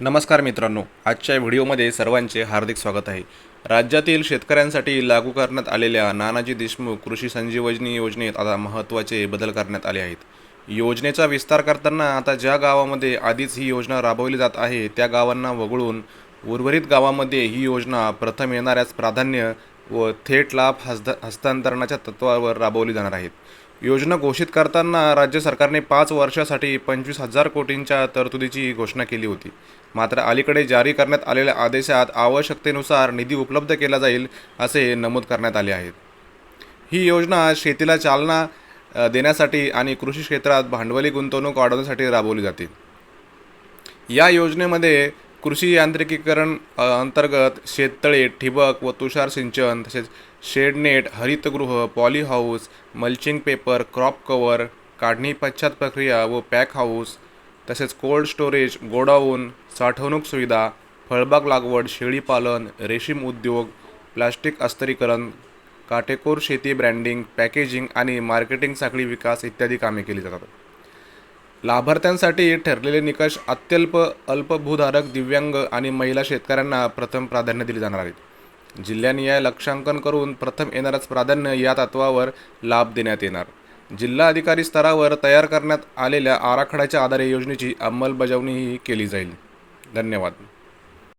नमस्कार मित्रांनो आजच्या व्हिडिओमध्ये सर्वांचे हार्दिक स्वागत आहे. राज्यातील शेतकऱ्यांसाठी लागू करण्यात आलेल्या नानाजी देशमुख कृषी संजीवजनी योजनेत आता महत्त्वाचे बदल करण्यात आले आहेत. योजनेचा विस्तार करताना आता ज्या गावामध्ये आधीच ही योजना राबवली जात आहे त्या गावांना वगळून उर्वरित गावामध्ये ही योजना प्रथम येणाऱ्याच प्राधान्य व थेट लाभ हस्ता हस्तांतरणाच्या तत्वावर राबवली जाणार आहेत. योजना घोषित करताना राज्य सरकारने पाच वर्षासाठी पंचवीस हजार कोटींच्या तरतुदीची घोषणा केली होती. मात्र अलीकडे जारी करण्यात आलेल्या आदेशात आवश्यकतेनुसार निधी उपलब्ध केला जाईल असे नमूद करण्यात आले आहेत. ही योजना शेतीला चालना देण्यासाठी आणि कृषी क्षेत्रात भांडवली गुंतवणूक वाढवण्यासाठी राबवली जाते. या योजनेमध्ये कृषी यांत्रिकीकरण अंतर्गत शेततळे ठिबक व तुषार सिंचन तसेच शेडनेट हरितगृह poly house mulching paper crop cover काढणी पश्चात प्रक्रिया व पॅक हाऊस तसेच कोल्ड स्टोरेज गोडाऊन साठवणूक सुविधा फळबाग लागवड शेळीपालन रेशीम उद्योग प्लास्टिक अस्तरीकरण काटेकोर शेती ब्रँडिंग पॅकेजिंग आणि मार्केटिंग साखळी विकास इत्यादी कामे केली जातात. लाभार्थ्यांसाठी ठरलेले निकष अत्यल्प अल्पभूधारक दिव्यांग आणि महिला शेतकऱ्यांना प्रथम प्राधान्य दिले जाणार आहेत. जिल्ह्यानिहाय लक्षांकन करून प्रथम येणारच प्राधान्य या तत्वावर लाभ देण्यात येणार. जिल्हा अधिकारी स्तरावर तयार करण्यात आलेल्या आराखड्याच्या आधारे योजनेची अंमलबजावणीही केली जाईल. धन्यवाद.